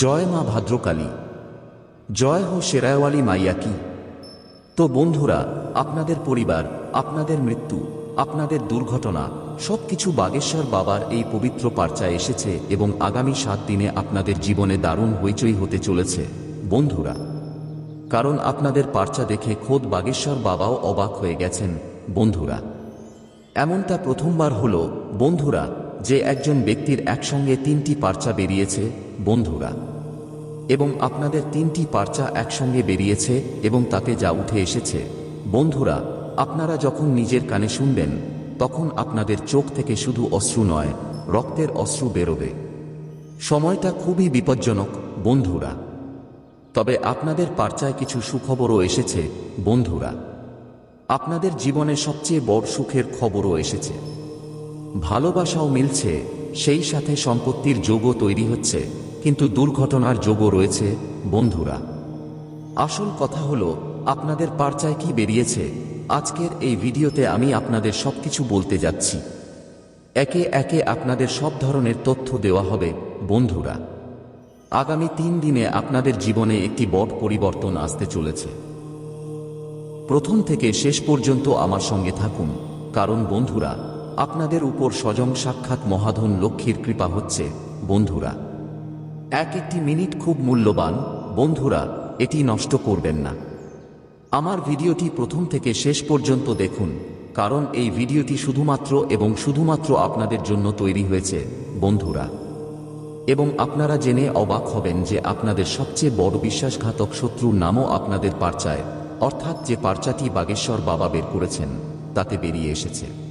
জয় মা ভাদ্রকালী। জয় হো শেরায়ওয়ালি মাইয়া কি। তো বন্ধুরা, আপনাদের পরিবার, আপনাদের মৃত্যু, আপনাদের দুর্ঘটনা, সবকিছু বাগেশ্বর বাবার এই পবিত্র পার্চায় এসেছে এবং আগামী সাত দিনে আপনাদের জীবনে দারুণ হইচই হতে চলেছে। বন্ধুরা, কারণ আপনাদের পার্চা দেখে খোদ বাগেশ্বর বাবাও অবাক হয়ে গেছেন। বন্ধুরা, এমনটা প্রথমবার হলো। বন্ধুরা, যে একজন ব্যক্তির একসঙ্গে তিনটি পার্চা বেরিয়েছে বন্ধুরা এবং আপনাদের তিনটি পার্চা একসঙ্গে বেরিয়েছে এবং তাতে যা উঠে এসেছে। বন্ধুরা, আপনারা যখন নিজের কানে শুনবেন, তখন আপনাদের চোখ থেকে শুধু অশ্রু নয়, রক্তের অশ্রু বেরোবে। সময়টা খুবই বিপজ্জনক, বন্ধুরা। তবে আপনাদের পার্চায় কিছু সুখবরও এসেছে, বন্ধুরা। আপনাদের জীবনে সবচেয়ে বড় সুখের খবরও এসেছে। ভালোবাসাও মিলছে সেই সাথে সম্পত্তির যোগও তৈরি হচ্ছে, কিন্তু দুর্ঘটনার যোগও রয়েছে, বন্ধুরা। আসল কথা হলো, আপনাদের পার্চায় কি বেরিয়েছে? আজকের এই ভিডিওতে আমি আপনাদের সবকিছু বলতে যাচ্ছি। একে একে আপনাদের সব ধরনের তথ্য দেওয়া হবে, বন্ধুরা। আগামী তিন দিনে আপনাদের জীবনে একটি বড় পরিবর্তন আসতে চলেছে। প্রথম থেকে শেষ পর্যন্ত আমার সঙ্গে থাকুন, কারণ বন্ধুরা আপনাদের উপর স্বজং সাক্ষাৎ মহাধন লক্ষ্মীর কৃপা হচ্ছে, বন্ধুরা। এক একটি মিনিট খুব মূল্যবান, বন্ধুরা, এটি নষ্ট করবেন না। আমার ভিডিওটি প্রথম থেকে শেষ পর্যন্ত দেখুন, কারণ এই ভিডিওটি শুধুমাত্র এবং শুধুমাত্র আপনাদের জন্য তৈরি হয়েছে, বন্ধুরা। এবং আপনারা জেনে অবাক হবেন যে আপনাদের সবচেয়ে বড় বিশ্বাসঘাতক শত্রুর নামও আপনাদের পার্চায়, অর্থাৎ যে পার্চাটি বাগেশ্বর বাবা বের করেছেন, তাতে বেরিয়ে এসেছে।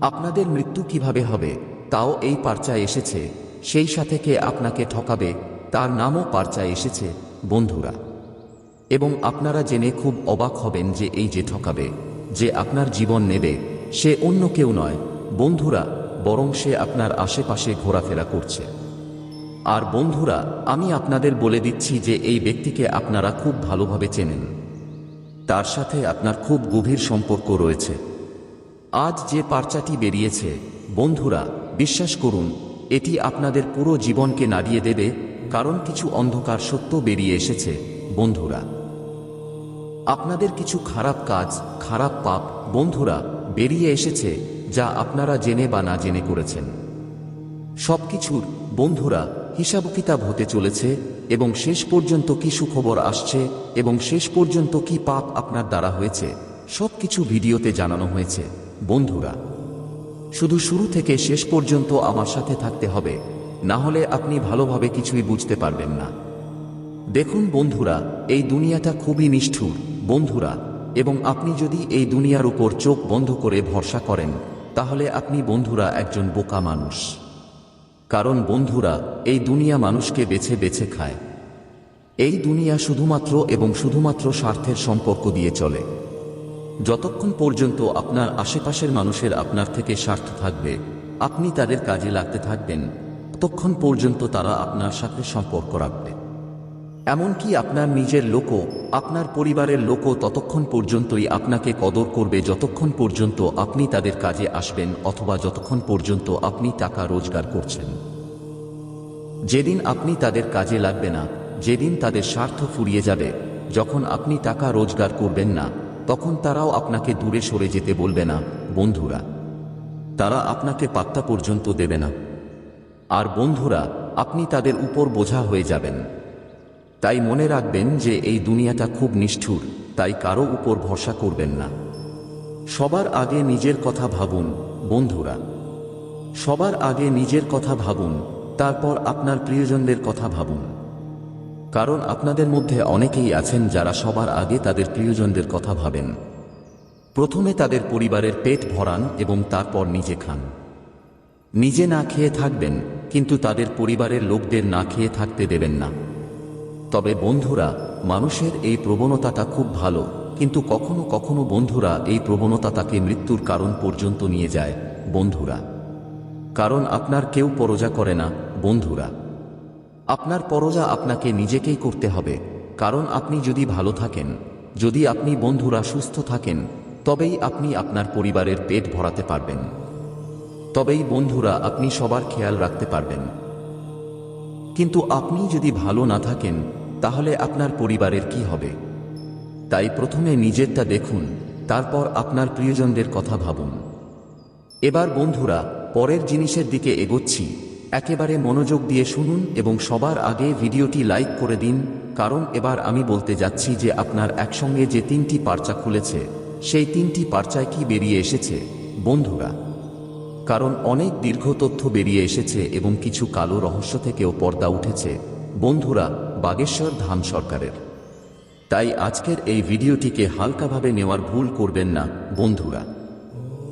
আপনাদের মৃত্যু কীভাবে হবে, তাও এই পার্চায় এসেছে, সেই সাথে কে আপনাকে ঠকাবে, তার নামও পার্চায় এসেছে, বন্ধুরা। এবং আপনারা জেনে খুব অবাক হবেন যে এই যে ঠকাবে, যে আপনার জীবন নেবে, সে অন্য কেউ নয়, বন্ধুরা, বরং সে আপনার আশেপাশে ঘোরাফেরা করছে। আর বন্ধুরা, আমি আপনাদের বলে দিচ্ছি যে এই ব্যক্তিকে আপনারা খুব ভালোভাবে চেনেন। তার সাথে আপনার খুব গভীর সম্পর্ক রয়েছে। আজ যে পার্চাটি বেরিয়েছে, বন্ধুরা, বিশ্বাস করুন, এটি আপনাদের পুরো জীবনকে নাড়িয়ে দেবে, কারণ কিছু অন্ধকার সত্য বেরিয়ে এসেছে, বন্ধুরা। আপনাদের কিছু খারাপ কাজ, খারাপ পাপ, বন্ধুরা, বেরিয়ে এসেছে, যা আপনারা জেনে বা না জেনে করেছেন। সবকিছুর, বন্ধুরা হিসাব কিতাব হতে চলেছে, এবং শেষ পর্যন্ত কি সুখবর আসছে, এবং শেষ পর্যন্ত কি পাপ আপনার দ্বারা হয়েছে, সবকিছু ভিডিওতে জানানো হয়েছে। বন্ধুরা, শুধু শুরু থেকে শেষ পর্যন্ত আমার সাথে থাকতে হবে, না হলে আপনি ভালোভাবে কিছুই বুঝতে পারবেন না। দেখুন বন্ধুরা, এই দুনিয়াটা খুবই নিষ্ঠুর, বন্ধুরা, এবং আপনি যদি এই দুনিয়ার উপর চোখ বন্ধ করে ভরসা করেন, তাহলে আপনি বন্ধুরা একজন বোকা মানুষ। কারণ বন্ধুরা, এই দুনিয়া মানুষকে বেছে বেছে খায়। এই দুনিয়া শুধুমাত্র এবং শুধুমাত্র স্বার্থের সম্পর্ক দিয়ে চলে। যতক্ষণ পর্যন্ত আপনার আশেপাশের মানুষের আপনার থেকে স্বার্থ থাকবে, আপনি তাদের কাজে লাগতে থাকবেন, ততক্ষণ পর্যন্ত তারা আপনার সাথে সম্পর্ক রাখবে। এমনকি আপনার নিজের লোকও, আপনার পরিবারের লোকও ততক্ষণ পর্যন্তই আপনাকে কদর করবে যতক্ষণ পর্যন্ত আপনি তাদের কাজে আসবেন অথবা যতক্ষণ পর্যন্ত আপনি টাকা রোজগার করছেন। যেদিন আপনি তাদের কাজে লাগবে না, যেদিন তাদের স্বার্থ ফুরিয়ে যাবে, যখন আপনি টাকা রোজগার করবেন না তখন তারাও আপনাকে দূরে সরে যেতে বলবে না, বন্ধুরা। তারা আপনাকে পাত্তা পর্যন্ত দেবে না। আর বন্ধুরা, আপনি তাদের উপর বোঝা হয়ে যাবেন। তাই মনে রাখবেন যে এই দুনিয়াটা খুব নিষ্ঠুর, তাই কারও উপর ভরসা করবেন না। সবার আগে নিজের কথা ভাবুন, বন্ধুরা। সবার আগে নিজের কথা ভাবুন, তারপর আপনার প্রিয়জনদের কথা ভাবুন। কারণ আপনাদের মধ্যে অনেকেই আছেন যারা সবার আগে তাদের প্রিয়জনদের কথা ভাবেন। প্রথমে তাদের পরিবারের পেট ভরান এবং তারপর নিজে খান। নিজে না খেয়ে থাকবেন, কিন্তু তাদের পরিবারের লোকদের না খেয়ে থাকতে দেবেন না। তবে বন্ধুরা, মানুষের এই প্রবণতাটা খুব ভালো, কিন্তু কখনো কখনো বন্ধুরা এই প্রবণতা তাকে মৃত্যুর কারণ পর্যন্ত নিয়ে যায় বন্ধুরা। কারণ আপনার কেউ পরজা করে না, বন্ধুরা। আপনার পরজা আপনাকে নিজেকেই করতে হবে, কারণ আপনি যদি ভালো থাকেন, যদি আপনি বন্ধুরা সুস্থ থাকেন, তবেই আপনি আপনার পরিবারের পেট ভরাতে পারবেন। তবেই বন্ধুরা আপনি সবার খেয়াল রাখতে পারবেন। কিন্তু আপনি যদি ভালো না থাকেন, তাহলে আপনার পরিবারের কি হবে? তাই প্রথমে নিজেরটা দেখুন, তারপর আপনার প্রিয়জনদের কথা ভাবুন। এবার বন্ধুরা, পরের জিনিসের দিকে এগোচ্ছি। একেবারে মনোযোগ দিয়ে শুনুন এবং সবার আগে ভিডিওটি লাইক করে দিন, কারণ এবার আমি বলতে যাচ্ছি যে আপনার একসঙ্গে যে তিনটি পার্চা খুলেছে, সেই তিনটি পার্চায় কি বেরিয়ে এসেছে, বন্ধুরা? কারণ অনেক দীর্ঘ তথ্য বেরিয়ে এসেছে এবং কিছু কালো রহস্য থেকেও পর্দা উঠেছে, বন্ধুরা, বাগেশ্বর ধাম সরকারের। তাই আজকের এই ভিডিওটিকে হালকাভাবে নেওয়ার ভুল করবেন না, বন্ধুরা।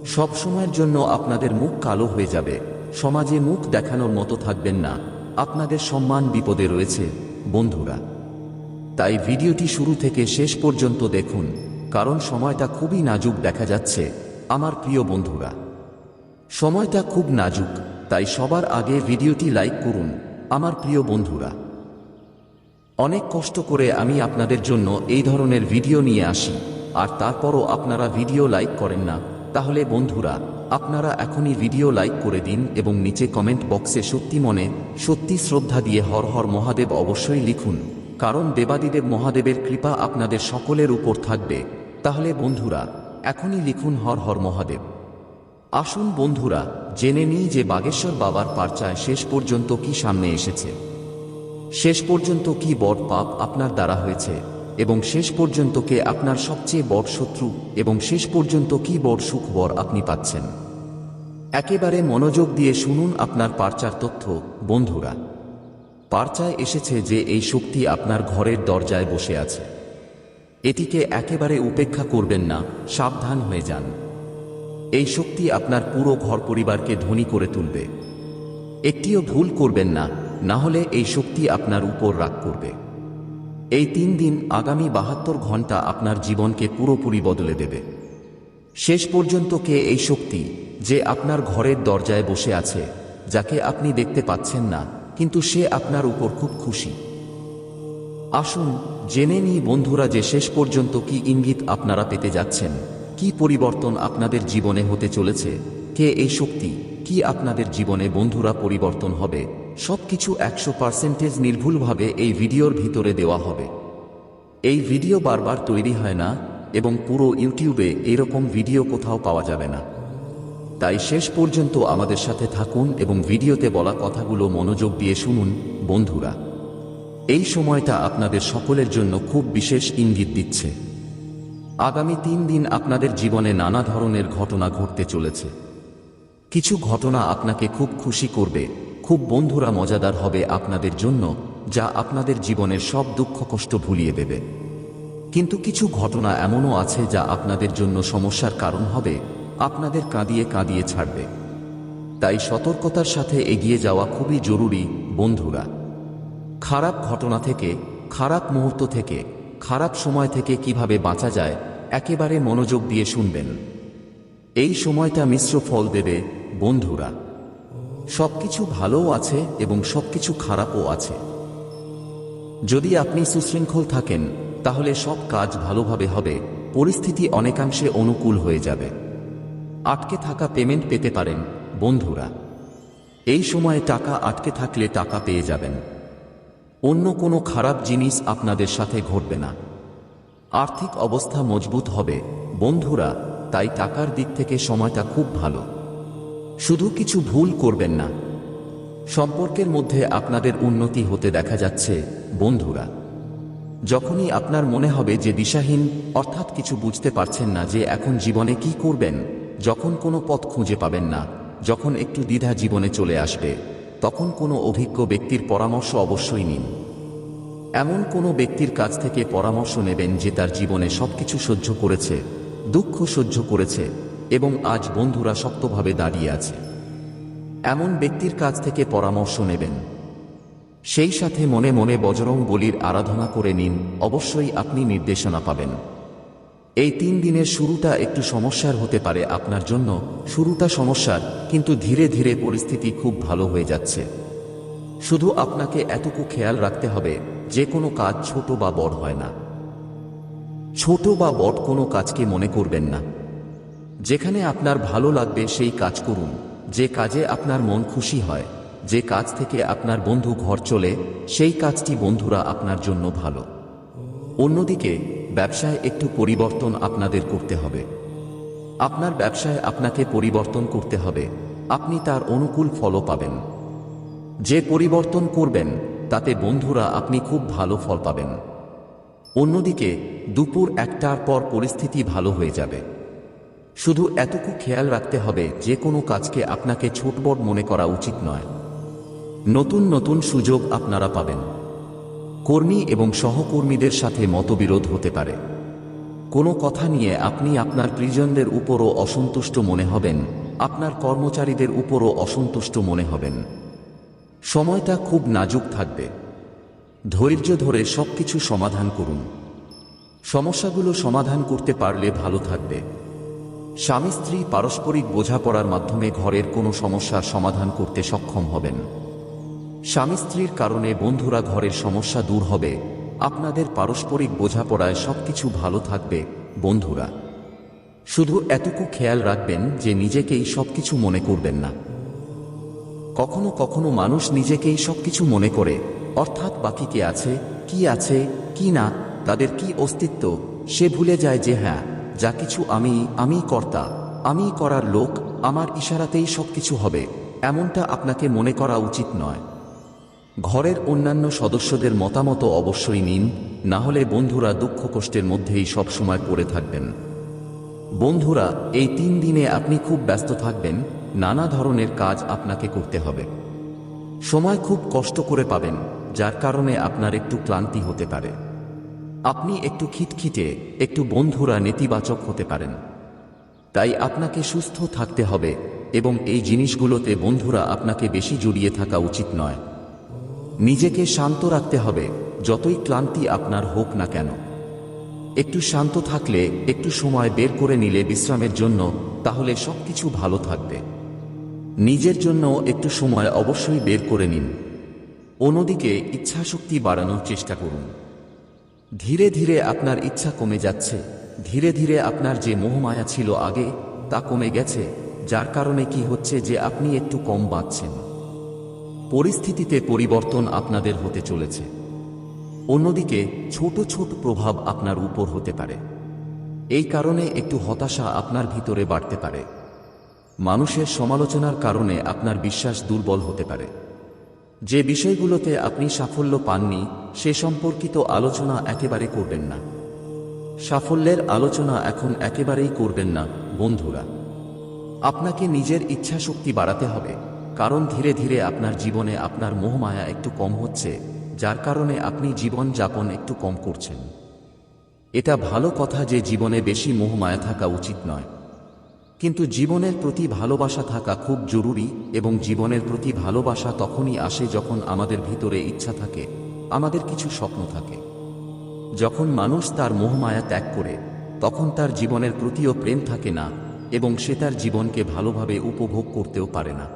সব সময়ের জন্য আপনাদের মুখ কালো হয়ে যাবে। সমাজে মুখ দেখানোর মতো থাকবেন না। আপনাদের সম্মান বিপদে রয়েছে, বন্ধুরা। তাই ভিডিওটি শুরু থেকে শেষ পর্যন্ত দেখুন, কারণ সময়টা খুবই নাজুক দেখা যাচ্ছে, আমার প্রিয় বন্ধুরা। সময়টা খুব নাজুক, তাই সবার আগে ভিডিওটি লাইক করুন, আমার প্রিয় বন্ধুরা। অনেক কষ্ট করে আমি আপনাদের জন্য এই ধরনের ভিডিও নিয়ে আসি, আর তারপরও আপনারা ভিডিও লাইক করেন না। তাহলে বন্ধুরা আপনারা এখনই ভিডিও লাইক করে দিন এবং নিচে কমেন্ট বক্সে সত্যি মনে, সত্যি শ্রদ্ধা দিয়ে হর হর মহাদেব অবশ্যই লিখুন। কারণ দেবাদিদেব মহাদেবের কৃপা আপনাদের সকলের উপর থাকবে। তাহলে বন্ধুরা, এখনই লিখুন হর হর মহাদেব। আসুন বন্ধুরা, জেনে নিই যে বাগেশ্বর বাবার পার্চায় শেষ পর্যন্ত কি সামনে এসেছে। শেষ পর্যন্ত কি বট পাপ আপনার দ্বারা হয়েছে। এবং শেষ পর্যন্ত কে আপনার সবচেয়ে বড় শত্রু এবং শেষ পর্যন্ত কি বড় সুখবর আপনি পাচ্ছেন। একেবারে মনোযোগ দিয়ে শুনুন আপনার পার্চার তথ্য, বন্ধুরা। পার্চায় এসেছে যে এই শক্তি আপনার ঘরের দরজায় বসে আছে। এটিকে একেবারে উপেক্ষা করবেন না, সাবধান হয়ে যান। এই শক্তি আপনার পুরো ঘর পরিবারকে ধনী করে তুলবে। একটিও ভুল করবেন না না হলে এই শক্তি আপনার উপর রাগ করবে। এই তিন দিন আগামী বাহাত্তর ঘণ্টা আপনার জীবনকে পুরোপুরি বদলে দেবে। শেষ পর্যন্ত কে এই শক্তি যে আপনার ঘরের দরজায় বসে আছে, যাকে আপনি দেখতে পাচ্ছেন না, কিন্তু সে আপনার উপর খুব খুশি। আসুন, জেনে নিই বন্ধুরা যে শেষ পর্যন্ত কি ইঙ্গিত আপনারা পেতে যাচ্ছেন, কি পরিবর্তন আপনাদের জীবনে হতে চলেছে, কে এই শক্তি, কি আপনাদের জীবনে বন্ধুরা পরিবর্তন হবে সবকিছু একশো পার্সেন্টেজ নির্ভুলভাবে এই ভিডিওর ভিতরে দেওয়া হবে। এই ভিডিও বারবার তৈরি হয় না এবং পুরো ইউটিউবে এরকম ভিডিও কোথাও পাওয়া যাবে না। তাই শেষ পর্যন্ত আমাদের সাথে থাকুন এবং ভিডিওতে বলা কথাগুলো মনোযোগ দিয়ে শুনুন, বন্ধুরা। এই সময়টা আপনাদের সকলের জন্য খুব বিশেষ ইঙ্গিত দিচ্ছে। আগামী তিন দিন আপনাদের জীবনে নানা ধরনের ঘটনা ঘটতে চলেছে। কিছু ঘটনা আপনাকে খুব খুশি করবে। খুব বন্ধুরা মজাদার হবে আপনাদের জন্য, যা আপনাদের জীবনের সব দুঃখ কষ্ট ভুলিয়ে দেবে। কিন্তু কিছু ঘটনা এমনও আছে যা আপনাদের জন্য সমস্যার কারণ হবে, আপনাদের কাঁদিয়ে কাঁদিয়ে ছাড়বে। তাই সতর্কতার সাথে এগিয়ে যাওয়া খুবই জরুরি, বন্ধুরা। খারাপ ঘটনা থেকে, খারাপ মুহূর্ত থেকে, খারাপ সময় থেকে কীভাবে বাঁচা যায়, একেবারে মনোযোগ দিয়ে শুনবেন। এই সময়টা মিশ্র ফল দেবে, বন্ধুরা। সবকিছু ভালোও আছে এবং সবকিছু খারাপও আছে। যদি আপনি সুশৃঙ্খল থাকেন, তাহলে সব কাজ ভালোভাবে হবে, পরিস্থিতি অনেকাংশে অনুকূল হয়ে যাবে। আটকে থাকা পেমেন্ট পেতে পারেন, বন্ধুরা। এই সময়ে টাকা আটকে থাকলে টাকা পেয়ে যাবেন। অন্য কোনো খারাপ জিনিস আপনাদের সাথে ঘটবে না। আর্থিক অবস্থা মজবুত হবে, বন্ধুরা, তাই টাকার দিক থেকে সময়টা খুব ভালো। শুধু কিছু ভুল করবেন না। সম্পর্কের মধ্যে আপনাদের উন্নতি হতে দেখা যাচ্ছে, বন্ধুরা। যখনই আপনার মনে হবে যে দিশাহীন, অর্থাৎ কিছু বুঝতে পারছেন না যে এখন জীবনে কি করবেন, যখন কোনো পথ খুঁজে পাবেন না, যখন একটু দ্বিধা জীবনে চলে আসবে, তখন কোনো অভিজ্ঞ ব্যক্তির পরামর্শ অবশ্যই নিন। এমন কোনো ব্যক্তির কাছ থেকে পরামর্শ নেবেন যে তার জীবনে সবকিছু সহ্য করেছে, দুঃখ সহ্য করেছে এবং আজ বন্ধুরা শক্তভাবে দাঁড়িয়ে আছে। এমন ব্যক্তির কাছ থেকে পরামর্শ নেবেন। সেই সাথে মনে মনে বজরং বলির আরাধনা করে নিন, অবশ্যই আপনি নির্দেশনা পাবেন। এই তিন দিনের শুরুটা একটু সমস্যার হতে পারে আপনার জন্য। শুরুটা সমস্যার, কিন্তু ধীরে ধীরে পরিস্থিতি খুব ভালো হয়ে যাচ্ছে। শুধু আপনাকে এতটুকু খেয়াল রাখতে হবে, যে কোনো কাজ ছোট বা বড় হয় না। ছোট বা বট কোনো কাজকে মনে করবেন না। যেখানে আপনার ভালো লাগবে সেই কাজ করুন। যে কাজে আপনার মন খুশি হয়, যে কাজ থেকে আপনার বন্ধু ঘর চলে, সেই কাজটি বন্ধুরা আপনার জন্য ভালো। অন্যদিকে, ব্যবসায় একটু পরিবর্তন আপনাদের করতে হবে। আপনার ব্যবসায় আপনাকে পরিবর্তন করতে হবে। আপনি তার অনুকূল ফলও পাবেন। যে পরিবর্তন করবেন, তাতে বন্ধুরা আপনি খুব ভালো ফল পাবেন। অন্যদিকে, দুপুর একটার পর পরিস্থিতি ভালো হয়ে যাবে। শুধু এতটুকু খেয়াল রাখতে হবে, যে কোনো কাজকে আপনাকে ছোট বড় মনে করা উচিত নয়। নতুন নতুন সুযোগ আপনারা পাবেন। কর্মী এবং সহকর্মীদের সাথে মতবিরোধ হতে পারে। কোনো কথা নিয়ে আপনি আপনার প্রিজনদের উপরও অসন্তুষ্ট মনে হবেন, আপনার কর্মচারীদের উপরও অসন্তুষ্ট মনে হবেন। সময়টা খুব নাজুক থাকবে। ধৈর্য ধরে সবকিছু সমাধান করুন। সমস্যাগুলো সমাধান করতে পারলে ভালো থাকবে। স্বামী স্ত্রী পারস্পরিক বোঝাপড়ার মাধ্যমে ঘরের কোনো সমস্যার সমাধান করতে সক্ষম হবেন। স্বামী স্ত্রীর কারণে বন্ধুরা ঘরের সমস্যা দূর হবে। আপনাদের পারস্পরিক বোঝাপড়ায় সবকিছু ভালো থাকবে, বন্ধুরা। শুধু এতটুকু খেয়াল রাখবেন যে নিজেকেই সবকিছু মনে করবেন না। কখনো কখনো মানুষ নিজেকেই সবকিছু মনে করে, অর্থাৎ বাকি কে আছে, কি আছে, কি না, তাদের কি অস্তিত্ব, সে ভুলে যায় যে হ্যাঁ যা কিছু আমি আমি কর্তা আমি করার লোক, আমার ইশারাতেই সবকিছু হবে, এমনটা আপনাকে মনে করা উচিত নয়। ঘরের অন্যান্য সদস্যদের মতামত অবশ্যই নিন, না হলে বন্ধুরা দুঃখ কষ্টের মধ্যেই সবসময় পড়ে থাকবেন। বন্ধুরা, এই তিন দিনে আপনি খুব ব্যস্ত থাকবেন, নানা ধরনের কাজ আপনাকে করতে হবে। সময় খুব কষ্ট করে পাবেন, যার কারণে আপনার একটু ক্লান্তি হতে পারে। আপনি একটু খিটখিটে, একটু বন্ধুরা নেতিবাচক হতে পারেন। তাই আপনাকে সুস্থ থাকতে হবে এবং এই জিনিসগুলোতে বন্ধুরা আপনাকে বেশি জড়িয়ে থাকা উচিত নয়। নিজেকে শান্ত রাখতে হবে, যতই ক্লান্তি আপনার হোক না কেন। একটু শান্ত থাকলে, একটু সময় বের করে নিলে বিশ্রামের জন্য, তাহলে সবকিছু ভালো থাকবে। নিজের জন্য একটু সময় অবশ্যই বের করে নিন। অন্যদিকে ইচ্ছাশক্তি বাড়ানোর চেষ্টা করুন। ধীরে ধীরে আপনার ইচ্ছা কমে যাচ্ছে। ধীরে ধীরে আপনার যে মোহমায়া ছিল আগে, তা কমে গেছে, যার কারণে কি হচ্ছে যে আপনি একটু কম বাঁচছেন। পরিস্থিতিতে পরিবর্তন আপনাদের হতে চলেছে। অন্যদিকে, ছোট ছোট প্রভাব আপনার উপর হতে পারে। এই কারণে একটু হতাশা আপনার ভিতরে বাড়তে পারে। মানুষের সমালোচনার কারণে আপনার বিশ্বাস দুর্বল হতে পারে। যে বিষয়গুলোতে আপনি সাফল্য পাননি, সে সম্পর্কিত আলোচনা একেবারে করবেন না। সাফল্যের আলোচনা এখন একেবারেই করবেন না, বন্ধুরা। আপনাকে নিজের ইচ্ছা শক্তি বাড়াতে হবে, কারণ ধীরে ধীরে আপনার জীবনে আপনার মোহমায়া একটু কম হচ্ছে, যার কারণে আপনি জীবন যাপন একটু কম করছেন। এটা ভালো কথা যে জীবনে বেশি মোহমায়া থাকা উচিত নয়। কিন্তু জীবনের প্রতি ভালোবাসা থাকা খুব জরুরি এবং জীবনের প্রতি ভালোবাসা তখনই আসে যখন আমাদের ভিতরে ইচ্ছা থাকে, আমাদের কিছু স্বপ্ন থাকে। যখন মানুষ তার মোহমায়া ত্যাগ করে, তখন তার জীবনের প্রতিও প্রেম থাকে না এবং সে তার জীবনকে ভালোভাবে উপভোগ করতেও পারে না।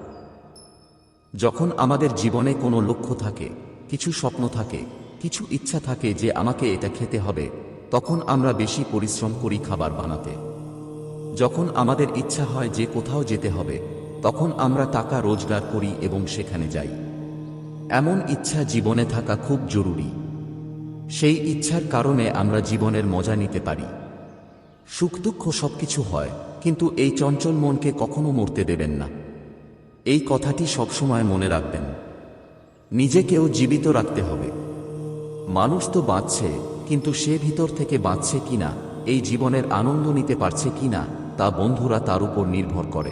যখন আমাদের জীবনে কোনো লক্ষ্য থাকে, কিছু স্বপ্ন থাকে, কিছু ইচ্ছা থাকে যে আমাকে এটা খেতে হবে, তখন আমরা বেশি পরিশ্রম করি খাবার বানাতে। যখন আমাদের ইচ্ছা হয় যে কোথাও যেতে হবে, তখন আমরা টাকা রোজগার করি এবং সেখানে যাই। এমন ইচ্ছা জীবনে থাকা খুব জরুরি। সেই ইচ্ছার কারণে আমরা জীবনের মজা নিতে পারি। সুখ দুঃখ সবকিছু হয়, কিন্তু এই চঞ্চল মনকে কখনো মরতে দেবেন না। এই কথাটি সবসময় মনে রাখবেন। নিজেকেও জীবিত রাখতে হবে। মানুষ তো বাঁচছে, কিন্তু সে ভিতর থেকে বাঁচছে কিনা, এই জীবনের আনন্দ নিতে পারছে কিনা তা বন্ধুরা তার উপর নির্ভর করে।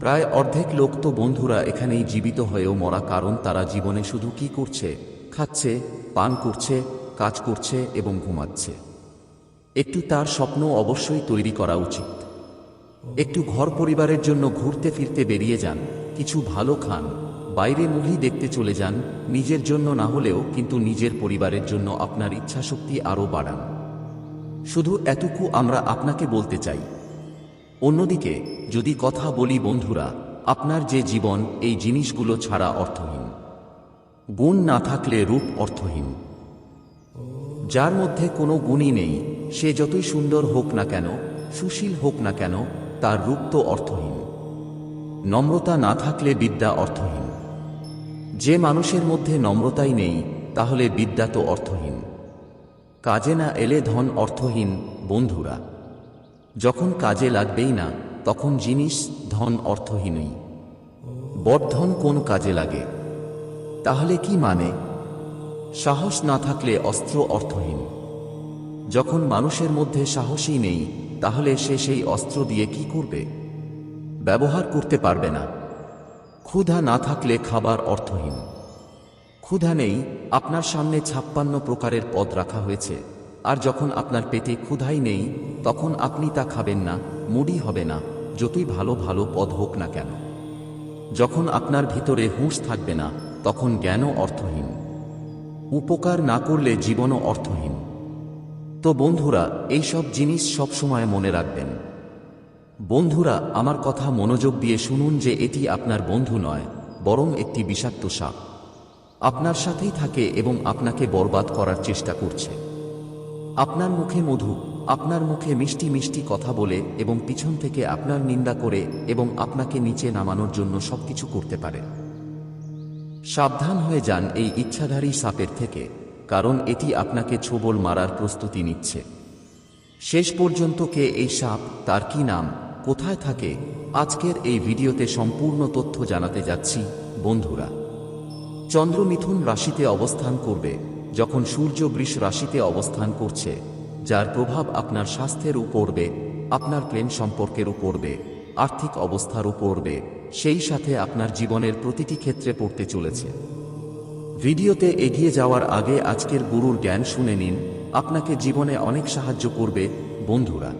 প্রায় অর্ধেক লোক তো বন্ধুরা এখানেই জীবিত হয়েও মরা কারণ তারা জীবনে শুধু কি করছে, খাচ্ছে, পান করছে, কাজ করছে এবং ঘুমাচ্ছে। একটু তার স্বপ্ন অবশ্যই তৈরি করা উচিত। একটু ঘর পরিবারের জন্য ঘুরতে ফিরতে বেরিয়ে যান, কিছু ভালো খান, বাইরে মুভি দেখতে চলে যান, নিজের জন্য না হলেও কিন্তু নিজের পরিবারের জন্য আপনার ইচ্ছাশক্তি আরও বাড়ান। শুধু এটুকু আমরা আপনাকে বলতে চাই অন্যদিকে, যদি কথা বলি বন্ধুরা, আপনার যে জীবন, এই জিনিসগুলো ছাড়া অর্থহীন। গুণ না থাকলে রূপ অর্থহীন। যার মধ্যে কোনো গুণই নেই, সে যতই সুন্দর হোক না কেন, সুশীল হোক না কেন, তার রূপ তো অর্থহীন। নম্রতা না থাকলে বিদ্যা অর্থহীন। যে মানুষের মধ্যে নম্রতাই নেই, তাহলে বিদ্যা তো অর্থহীন। কাজে না এলে ধন অর্থহীন, বন্ধুরা। যখন কাজে লাগবেই না, তখন জিনিস ধন অর্থহীনই। বর্ধন কোন কাজে লাগে? তাহলে কি মানে? সাহস না থাকলে অস্ত্র অর্থহীন। যখন মানুষের মধ্যে সাহসই নেই, তাহলে সে সেই অস্ত্র দিয়ে কি করবে? ব্যবহার করতে পারবে না। ক্ষুধা না থাকলে খাবার অর্থহীন। ক্ষুধা নেই, আপনার সামনে ছাপ্পান্ন প্রকারের পদ রাখা হয়েছে। আর যখন আপনার পেটে ক্ষুধাই নেই, তখন আপনি তা খাবেন না, মুডি হবে না, যতই ভালো ভালো পদ হোক না কেন। যখন আপনার ভিতরে হুঁশ থাকবে না, তখন জ্ঞানও অর্থহীন। উপকার না করলে জীবনও অর্থহীন। তো বন্ধুরা, এইসব জিনিস সবসময় মনে রাখবেন। বন্ধুরা, আমার কথা মনোযোগ দিয়ে শুনুন যে এটি আপনার বন্ধু নয়, বরং একটি বিষাক্ত সাপ। আপনার সাথেই থাকে এবং আপনাকে বরবাদ করার চেষ্টা করছে। আপনার মুখে মধু, আপনার মুখে মিষ্টি মিষ্টি কথা বলে এবং পিছন থেকে আপনার নিন্দা করে এবং আপনাকে নিচে নামানোর জন্য সবকিছু করতে পারে। সাবধান হয়ে যান এই ইচ্ছাধারী সাপের থেকে, কারণ এটি আপনাকে ছোবল মারার প্রস্তুতি নিচ্ছে। শেষ পর্যন্ত কে এই সাপ, তার কি নাম, কোথায় থাকে, আজকের এই ভিডিওতে সম্পূর্ণ তথ্য জানাতে যাচ্ছি, বন্ধুরা। চন্দ্র মিথুন রাশিতে অবস্থান করবে। যখন সূর্য বৃষ রাশিতে অবস্থান করছে, যার প্রভাব আপনার স্বাস্থ্যের উপর পড়বে, আপনার প্রেম সম্পর্কের উপর পড়বে, আর্থিক অবস্থার উপরবে সেই সাথে আপনার জীবনের প্রতিটি ক্ষেত্রে পড়তে চলেছে। ভিডিওতে এগিয়ে যাওয়ার আগে আজকের গুরুর জ্ঞান শুনে নিন, আপনাকে জীবনে অনেক সাহায্য করবে, বন্ধুরা।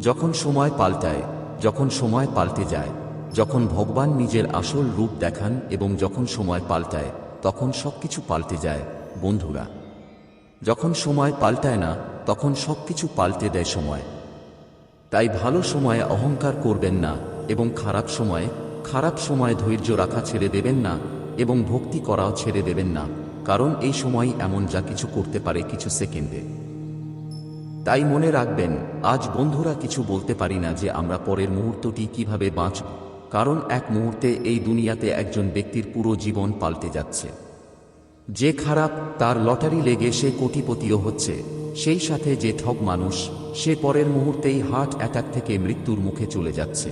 যখন সময় পাল্টায়, যখন সময় পাল্টে যায়, যখন ভগবান নিজের আসল রূপ দেখান এবং যখন সময় পাল্টায়, তখন সবকিছু পাল্টে যায়। বন্ধুরা যখন সময় পাল্টায় না, তখন সবকিছু পাল্টে দেয় সময়। তাই ভালো সময়ে অহংকার করবেন না এবং খারাপ সময়ে খারাপ সময়ে ধৈর্য রাখা ছেড়ে দেবেন না এবং ভক্তি করাও ছেড়ে দেবেন না, কারণ এই সময় এমন যা কিছু করতে পারে কিছু সেকেন্ডে। তাই মনে রাখবেন, আজ বন্ধুরা কিছু বলতে পারি না যে আমরা পরের মুহূর্তটি কীভাবে বাঁচব, কারণ এক মুহূর্তে এই দুনিয়াতে একজন ব্যক্তির পুরো জীবন পাল্টে যাচ্ছে। যে খারাপ, তার লটারি লেগে সে কোটিপতিও হচ্ছে। সেই সাথে যে ঠগ মানুষ, সে পরের মুহূর্তেই হার্ট অ্যাটাক থেকে মৃত্যুর মুখে চলে যাচ্ছে।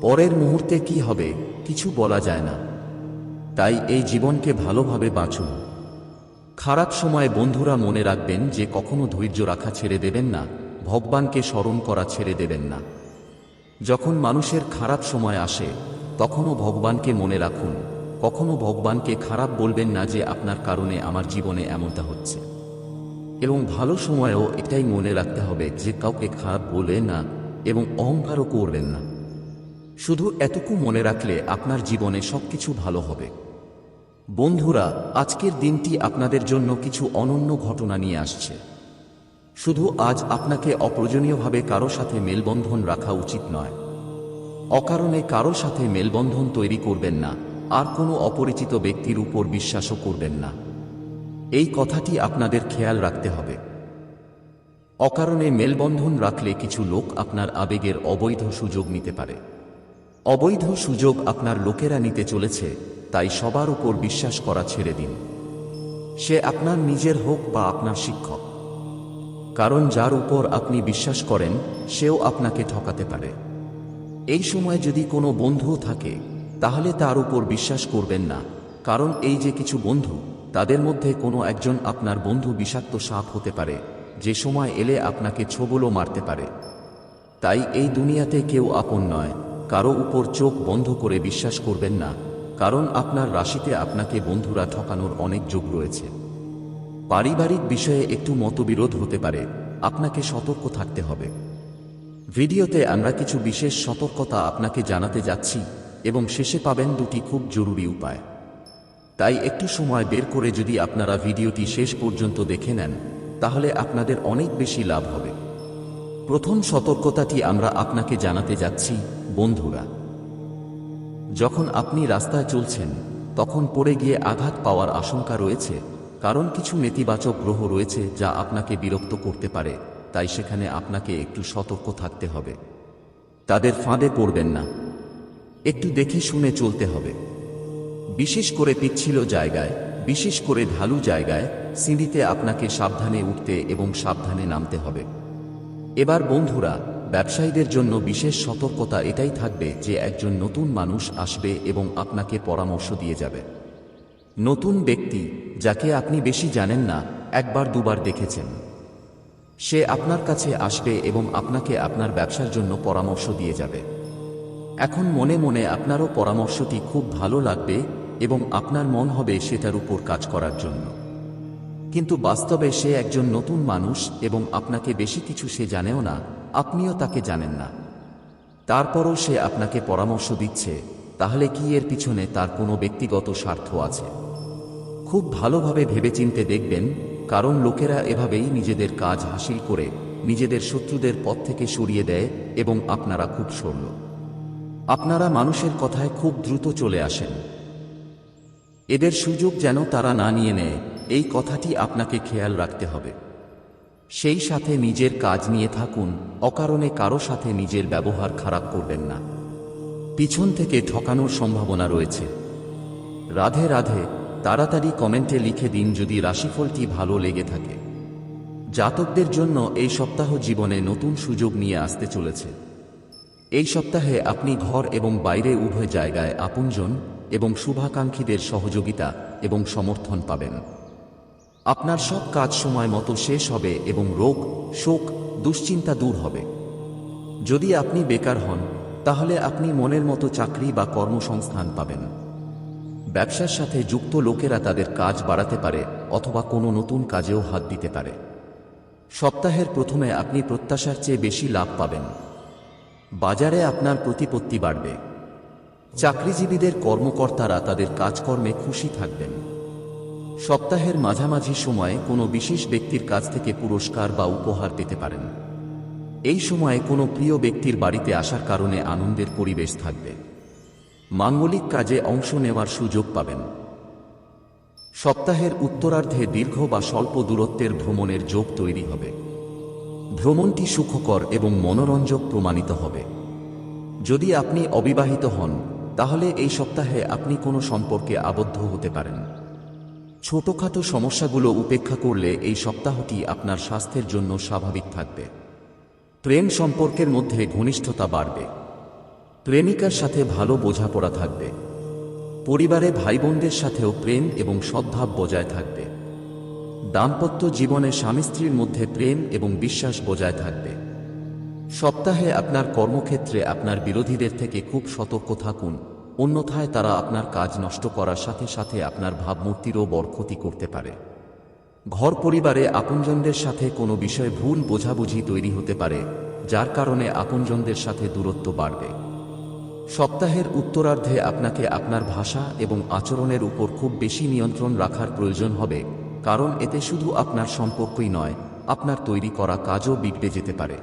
পরের মুহূর্তে কি হবে, কিছু বলা যায় না। তাই এই জীবনকে ভালোভাবে বাঁচুন। খারাপ সময়ে বন্ধুরা মনে রাখবেন যে কখনো ধৈর্য রাখা ছেড়ে দেবেন না, ভগবানকে স্মরণ করা ছেড়ে দেবেন না। যখন মানুষের খারাপ সময় আসে, তখনও ভগবানকে মনে রাখুন। কখনো ভগবানকে খারাপ বলবেন না যে আপনার কারণে আমার জীবনে এমনটা হচ্ছে। এবং ভালো সময়েও এটাই মনে রাখতে হবে যে কাউকে খারাপ বলবেন না এবং অহংকারও করবেন না। শুধু এটুকু মনে রাখলে আপনার জীবনে সবকিছু ভালো হবে। বন্ধুরা, আজকের দিনটি আপনাদের জন্য কিছু অনন্য ঘটনা নিয়ে আসছে। শুধু আজ আপনাকে অপ্রয়োজনীয়ভাবে কারও সাথে মেলবন্ধন রাখা উচিত নয়। অকারণে কারও সাথে মেলবন্ধন তৈরি করবেন না। আর কোনো অপরিচিত ব্যক্তির উপর বিশ্বাসও করবেন না। এই কথাটি আপনাদের খেয়াল রাখতে হবে। অকারণে মেলবন্ধন রাখলে কিছু লোক আপনার আবেগের অবৈধ সুযোগ নিতে পারে। অবৈধ সুযোগ আপনার লোকেরা নিতে চলেছে, তাই সবার উপর বিশ্বাস করা ছেড়ে দিন। সে আপনার নিজের হোক বা আপনার শিক্ষক। কারণ যার উপর আপনি বিশ্বাস করেন, সেও আপনাকে ঠকাতে পারে। এই সময় যদি কোনো বন্ধুও থাকে তাহলে তার উপর বিশ্বাস করবেন না, কারণ এই যে কিছু বন্ধু, তাদের মধ্যে কোনো একজন আপনার বন্ধু বিষাক্ত সাপ হতে পারে, যে সময় এলে আপনাকে ছোবলও মারতে পারে। তাই এই দুনিয়াতে কেউ আপন নয়, কারও উপর চোখ বন্ধ করে বিশ্বাস করবেন না, কারণ আপনার রাশিতে আপনাকে বন্ধুরা ঠকানোর অনেক যোগ রয়েছে। পারিবারিক বিষয়ে একটু মতবিরোধ হতে পারে, আপনাকে সতর্ক থাকতে হবে। ভিডিওতে আমরা কিছু বিশেষ সতর্কতা আপনাকে জানাতে যাচ্ছি। এবং শেষে পাবেন দুটি খুব জরুরি উপায়। তাই একটু সময় বের করে যদি আপনারা ভিডিওটি শেষ পর্যন্ত দেখে নেন, তাহলে আপনাদের অনেক বেশি লাভ হবে। প্রথম সতর্কতাটি আমরা আপনাকে জানাতে যাচ্ছি, বন্ধুরা। যখন আপনি রাস্তায় চলছেন, তখন পড়ে গিয়ে আঘাত পাওয়ার আশঙ্কা রয়েছে, কারণ কিছু নেতিবাচক গ্রহ রয়েছে যা আপনাকে বিরক্ত করতে পারে, তাই সেখানে আপনাকে একটু সতর্ক থাকতে হবে। তাদের ফাঁদে পড়বেন না। একটু দেখে শুনে চলতে হবে। বিশেষ করে পিচ্ছিল জায়গায়, বিশেষ করে ঢালু জায়গায় সিঁড়িতে আপনাকে সাবধানে উঠতে এবং সাবধানে নামতে হবে। এবার বন্ধুরা, ব্যবসায়ীদের জন্য বিশেষ সতর্কতা এটাই থাকবে যে একজন নতুন মানুষ আসবে এবং আপনাকে পরামর্শ দিয়ে যাবে। নতুন ব্যক্তি, যাকে আপনি বেশি জানেন না, একবার দুবার দেখেছেন। সে আপনার কাছে আসবে এবং আপনাকে আপনার ব্যবসার জন্য পরামর্শ দিয়ে যাবে। এখন মনে মনে আপনারও পরামর্শটি খুব ভালো লাগবে এবং আপনার মন হবে সেটার উপর কাজ করার জন্য। কিন্তু বাস্তবে সে একজন নতুন মানুষ এবং আপনাকে বেশি কিছু সে জানেও না, আপনিও তাকে জানেন না। তারপরও সে আপনাকে পরামর্শ দিচ্ছে, তাহলে কি এর পিছনে তার কোনো ব্যক্তিগত স্বার্থ আছে? খুব ভালোভাবে ভেবেচিন্তে দেখবেন, কারণ লোকেরা এভাবেই নিজেদের কাজ হাসিল করে, নিজেদের শত্রুদের পথ থেকে সরিয়ে দেয় এবং আপনারা খুব সরল। আপনারা মানুষের কথায় খুব দ্রুত চলে আসেন। এদের সুযোগ যেন তারা না নিয়ে নেয়, এই কথাটি আপনাকে খেয়াল রাখতে হবে। সেই সাথে নিজের কাজ নিয়ে থাকুন, অকারণে কারও সাথে নিজের ব্যবহার খারাপ করবেন না। পিছন থেকে ঠকানোর সম্ভাবনা রয়েছে। রাধে রাধে, তাড়াতাড়ি কমেন্টে লিখে দিন যদি রাশিফলটি ভালো লেগে থাকে। জাতকদের জন্য এই সপ্তাহ জীবনে নতুন সুযোগ নিয়ে আসতে চলেছে। এই সপ্তাহে আপনি ঘর এবং বাইরে উভয় জায়গায় আপনজন এবং শুভাকাঙ্ক্ষীদের সহযোগিতা এবং সমর্থন পাবেন। আপনার সব কাজ সময় মতো শেষ হবে এবং রোগ, শোক, দুশ্চিন্তা দূর হবে। যদি আপনি বেকার হন, তাহলে আপনি মনের মতো চাকরি বা কর্মসংস্থান পাবেন। ব্যবসার সাথে যুক্ত লোকেরা তাদের কাজ বাড়াতে পারে অথবা কোনো নতুন কাজেও হাত দিতে পারে। সপ্তাহের প্রথমে আপনি প্রত্যাশার চেয়ে বেশি লাভ পাবেন। বাজারে আপনার প্রতিপত্তি বাড়বে। চাকরিজীবীদের কর্মকর্তারা তাদের কাজকর্মে খুশি থাকবেন। সপ্তাহের মাঝামাঝি সময়ে কোনো বিশেষ ব্যক্তির কাছ থেকে পুরস্কার বা উপহার পেতে পারেন। এই সময়ে কোনো প্রিয় ব্যক্তির বাড়িতে আসার কারণে আনন্দের পরিবেশ থাকবে। মাঙ্গলিক কাজে অংশ নেওয়ার সুযোগ পাবেন। সপ্তাহের উত্তরার্ধে দীর্ঘ বা স্বল্প দূরত্বের ভ্রমণের যোগ তৈরি হবে। ভ্রমণটি সুখকর এবং মনোরঞ্জক প্রমাণিত হবে। যদি আপনি অবিবাহিত হন, তাহলে এই সপ্তাহে আপনি কোনো সম্পর্কে আবদ্ধ হতে পারেন। ছোটখাটো সমস্যাগুলো উপেক্ষা করলে এই সপ্তাহটি আপনার স্বাস্থ্যের জন্য স্বাভাবিক থাকবে। প্রেম সম্পর্কের মধ্যে ঘনিষ্ঠতা বাড়বে। প্রেমিকার সাথে ভালো বোঝাপড়া থাকবে। পরিবারে ভাই বোনদের সাথেও প্রেম এবং সদ্ভাব বজায় থাকবে। দাম্পত্য জীবনে স্বামী স্ত্রীর মধ্যে প্রেম এবং বিশ্বাস বজায় থাকবে। সপ্তাহে আপনার কর্মক্ষেত্রে আপনার বিরোধীদের থেকে খুব সতর্ক থাকুন। অন্যথায় তারা আপনার কাজ নষ্ট করার সাথে সাথে আপনার ভাবমূর্তিরও বড় ক্ষতি করতে পারে। ঘর পরিবারে আপনজনদের সাথে কোনো বিষয়ে ভুল বোঝাবুঝি তৈরি হতে পারে, যার কারণে আপনজনদের সাথে দূরত্ব বাড়বে। সপ্তাহের উত্তরার্ধে আপনাকে আপনার ভাষা এবং আচরণের উপর খুব বেশি নিয়ন্ত্রণ রাখার প্রয়োজন হবে। কারণ এতে শুধু আপনার সম্পর্কই নয়, আপনার তৈরি করা কাজও বিগড়ে যেতে পারে।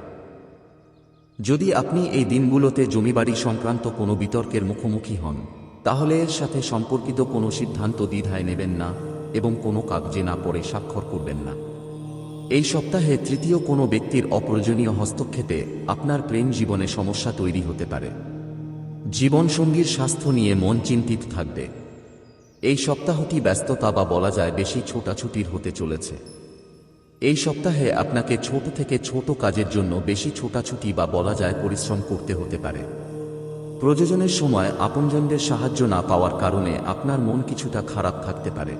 যদি আপনি এই দিনগুলোতে জমিবাড়ি সংক্রান্ত কোনো বিতর্কের মুখোমুখি হন, তাহলে এর সাথে সম্পর্কিত কোনো সিদ্ধান্ত দ্বিধায় নেবেন না এবং কোনো কাগজে না পড়ে স্বাক্ষর করবেন না। এই সপ্তাহে তৃতীয় কোনো ব্যক্তির অপ্রয়োজনীয় হস্তক্ষেপে আপনার প্রেম জীবনে সমস্যা তৈরি হতে পারে। জীবনসঙ্গীর স্বাস্থ্য নিয়ে মন চিন্তিত থাকবে। এই সপ্তাহটি ব্যস্ততা বা বলা যায় বেশি ছোটাছুটির হতে চলেছে। এই সপ্তাহে আপনাকে ছোট থেকে ছোট কাজের জন্য বেশি ছোটাছুটি বা বলা যায় পরিশ্রম করতে হতে পারে। প্রযোজনের সময় আপনজনদের সাহায্য না পাওয়ার কারণে আপনার মন কিছুটা খারাপ থাকতে পারে।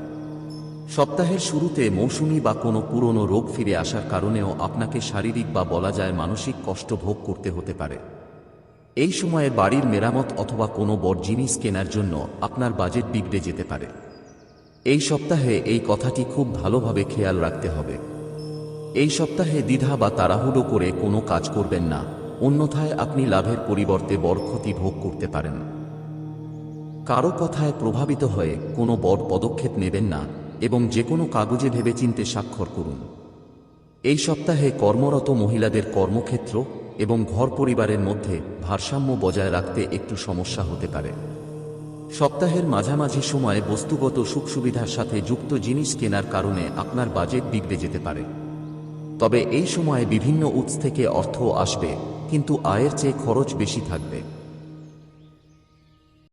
সপ্তাহের শুরুতে মৌসুমি বা কোনো পুরনো রোগ ফিরে আসার কারণেও আপনাকে শারীরিক বা বলা যায় মানসিক কষ্ট ভোগ করতে হতে পারে। এই সময়ে বাড়ির মেরামত অথবা কোনো বড় জিনিস কেনার জন্য আপনার বাজেট বিগড়ে যেতে পারে। এই সপ্তাহে এই কথাটি খুব ভালোভাবে খেয়াল রাখতে হবে। এই সপ্তাহে দ্বিধা বা তাড়াহুড়ো করে কোনো কাজ করবেন না, অন্যথায় আপনি লাভের পরিবর্তে বড় ক্ষতি ভোগ করতে পারেন। কারও কথায় প্রভাবিত হয়ে কোনো বড় পদক্ষেপ নেবেন না এবং যে কোনো কাগজে ভেবেচিন্তে স্বাক্ষর করুন। এই সপ্তাহে কর্মরত মহিলাদের কর্মক্ষেত্র এবং ঘর পরিবারের মধ্যে ভারসাম্য বজায় রাখতে একটু সমস্যা হতে পারে। সপ্তাহের মাঝামাঝি সময়ে বস্তুগত সুখ সুবিধার সাথে যুক্ত জিনিস কেনার কারণে আপনার বাজেট বিগড়ে যেতে পারে। তবে এই সময়ে বিভিন্ন উৎস থেকে অর্থ আসবে, কিন্তু আয়ের চেয়ে খরচ বেশি থাকবে।